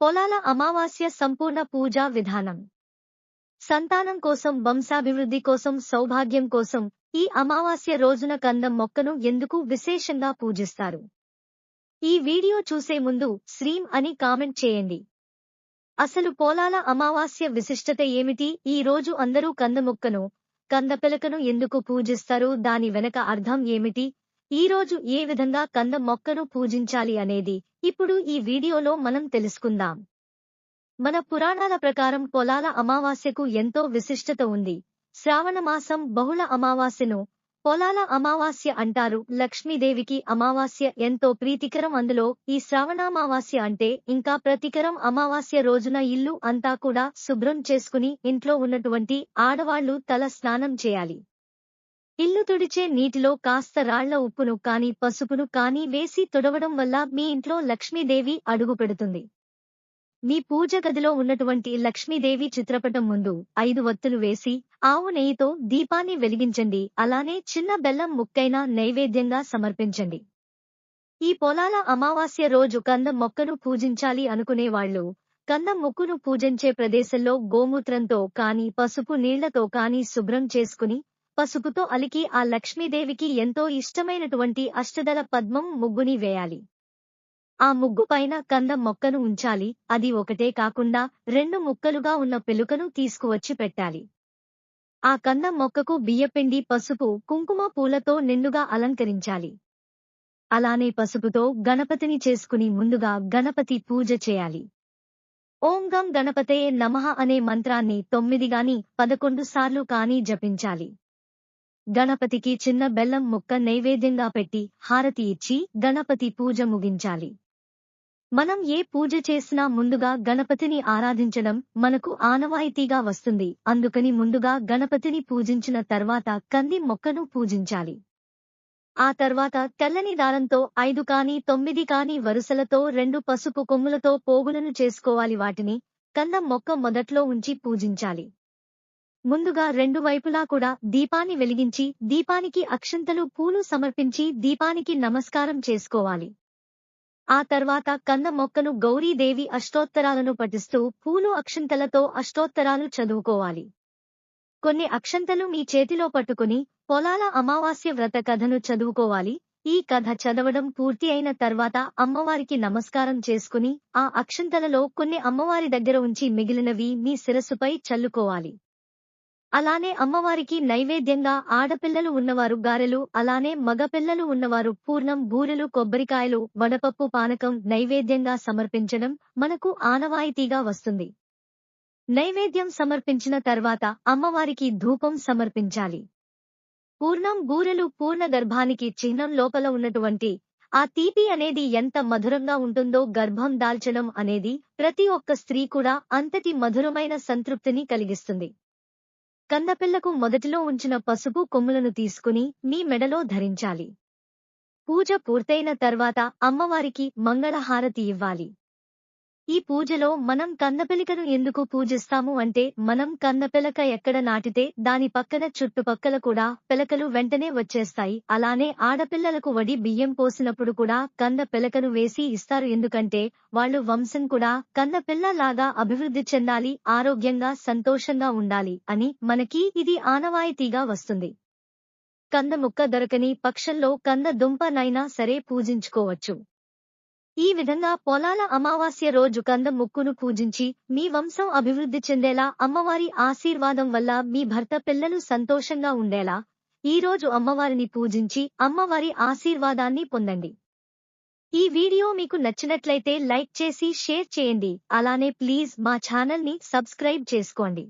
పొలాల అమావాస్య సంపూర్ణ పూజా విధానం. సంతానం కోసం వంశాభివృద్ధి కోసం సౌభాగ్యం కోసం ఈ అమావాస్య రోజున కందం మొక్కను ఎందుకు విశేషంగా పూజిస్తారు? ఈ వీడియో చూసే ముందు శ్రీం అని కామెంట్ చేయండి. అసలు పోలాల అమావాస్య విశిష్టత ఏమిటి? ఈ రోజు అందరూ కంద మొక్కను కంద పిలకను ఎందుకు పూజిస్తారు? దాని వెనక అర్థం ఏమిటి? ఈ రోజు ఏ విధంగా కంద మొక్కను పూజించాలి అనేది ఇప్పుడు ఈ వీడియోలో మనం తెలుసుకుందాం. మన పురాణాల ప్రకారం పొలాల అమావాస్యకు ఎంతో విశిష్టత ఉంది. శ్రావణమాసం బహుళ అమావాస్యను పొలాల అమావాస్య అంటారు. లక్ష్మీదేవికి అమావాస్య ఎంతో ప్రీతికరం. అందులో ఈ శ్రావణామావాస్య అంటే ఇంకా ప్రతికరం. అమావాస్య రోజున ఇల్లు అంతా కూడా శుభ్రం చేసుకుని ఇంట్లో ఉన్నటువంటి ఆడవాళ్ళు తల స్నానం చేయాలి. ఇల్లు తుడిచే నీటిలో కాస్త రాళ్ళ ఉప్పును కాని పసుపును కాని వేసి తుడవడం వల్ల మీ ఇంట్లో లక్ష్మీదేవి అడుగు పెడుతుంది. మీ పూజ గదిలో ఉన్నటువంటి లక్ష్మీదేవి చిత్రపటం ముందు ఐదు వత్తులు వేసి ఆవు నెయ్యితో దీపాన్ని వెలిగించండి. అలానే చిన్న బెల్లం ముక్కైనా నైవేద్యంగా సమర్పించండి. ఈ పొలాల అమావాస్య రోజు కంద మొక్కను పూజించాలి అనుకునేవాళ్ళు కంద ముక్కును పూజించే ప్రదేశంలో గోమూత్రంతో కాని పసుపు నీళ్ళతో కాని శుభ్రం చేసుకుని పసుపుతో అలికి ఆ లక్ష్మీదేవికి ఎంతో ఇష్టమైనటువంటి అష్టదల పద్మం ముగ్గుని వేయాలి. ఆ ముగ్గు పైన కందం మొక్కను ఉంచాలి. అది ఒకటే కాకుండా రెండు ముక్కలుగా ఉన్న పెలుకను తీసుకువచ్చి పెట్టాలి. ఆ కందం మొక్కకు బియ్యపిండి పసుపు కుంకుమ పూలతో నిండుగా అలంకరించాలి. అలానే పసుపుతో గణపతిని చేసుకుని ముందుగా గణపతి పూజ చేయాలి. ఓం గం గణపతే నమః అనే మంత్రాన్ని తొమ్మిది గాని పదకొండు సార్లు కాని జపించాలి. గణపతికి చిన్న బెల్లం ముక్క నైవేద్యంగా పెట్టి హారతి ఇచ్చి గణపతి పూజ ముగించాలి. మనం ఏ పూజ చేసినా ముందుగా గణపతిని ఆరాధించడం మనకు ఆనవాయితీగా వస్తుంది. అందుకని ముందుగా గణపతిని పూజించిన తర్వాత కంది మొక్కను పూజించాలి. ఆ తర్వాత తెల్లని దారంతో ఐదు కాని తొమ్మిది కాని వరుసలతో రెండు పసుపు కొమ్ములతో పోగులను చేసుకోవాలి. వాటిని కందం మొక్క మొదట్లో ఉంచి పూజించాలి. ముందుగా రెండు వైపులా కూడా దీపాన్ని వెలిగించి దీపానికి అక్షంతలు పూలు సమర్పించి దీపానికి నమస్కారం చేసుకోవాలి. ఆ తర్వాత కంద మొక్కను గౌరీదేవి అష్టోత్తరాలను పఠిస్తూ పూలు అక్షంతలతో అష్టోత్తరాలు చదువుకోవాలి. కొన్ని అక్షంతలు మీ చేతిలో పట్టుకుని పొలాల అమావాస్య వ్రత కథను చదువుకోవాలి. ఈ కథ చదవడం పూర్తి అయిన తర్వాత అమ్మవారికి నమస్కారం చేసుకుని ఆ అక్షంతలలో కొన్ని అమ్మవారి దగ్గర ఉంచి మిగిలినవి మీ శిరస్సుపై చల్లుకోవాలి. అలానే అమ్మవారికి నైవేద్యంగా ఆడపిల్లలు ఉన్నవారు గారెలు అలానే మగపిల్లలు ఉన్నవారు పూర్ణం బూరెలు కొబ్బరికాయలు వడపప్పు పానకం నైవేద్యంగా సమర్పించడం మనకు ఆనవాయితీగా వస్తుంది. నైవేద్యం సమర్పించిన తర్వాత అమ్మవారికి ధూపం సమర్పించాలి. పూర్ణం బూరెలు పూర్ణ గర్భానికి చిహ్నం లోపల ఉన్నటువంటి ఆ తీపి అనేది ఎంత మధురంగా ఉంటుందో గర్భం దాల్చడం అనేది ప్రతి ఒక్క స్త్రీ కూడా అంతటి మధురమైన సంతృప్తిని కలిగిస్తుంది. కందపిల్లకు మొదటిలో ఉంచిన పసుపు కొమ్ములను తీసుకుని మీ మెడలో ధరించాలి. పూజ పూర్తయిన తర్వాత అమ్మవారికి మంగళహారతి ఇవ్వాలి. ఈ పూజలో మనం కందపిలికను ఎందుకు పూజిస్తాము అంటే మనం కందపిలక ఎక్కడ నాటితే దాని పక్కన చుట్టుపక్కల కూడా పిలకలు వెంటనే వచ్చేస్తాయి. అలానే ఆడపిల్లలకు వడి బియ్యం పోసినప్పుడు కూడా కంద పిలకను వేసి ఇస్తారు. ఎందుకంటే వాళ్ళు వంశం కూడా కంద పిల్లలాగా అభివృద్ధి చెందాలి ఆరోగ్యంగా సంతోషంగా ఉండాలి అని మనకి ఇది ఆనవాయితీగా వస్తుంది. కంద ముక్క దొరకని పక్షంలో కంద దుంపనైనా సరే పూజించుకోవచ్చు. ఈ విధంగా పొలాల అమావాస్య రోజు కంద ముక్కును పూజించి మీ వంశం అభివృద్ధి చెందేలా అమ్మవారి ఆశీర్వాదం వల్ల మీ భర్త పిల్లలు సంతోషంగా ఉండేలా ఈ రోజు అమ్మవారిని పూజించి అమ్మవారి ఆశీర్వాదాన్ని పొందండి. ఈ వీడియో మీకు నచ్చినట్లయితే లైక్ చేసి షేర్ చేయండి. అలానే ప్లీజ్ మా ఛానల్ని సబ్స్క్రైబ్ చేసుకోండి.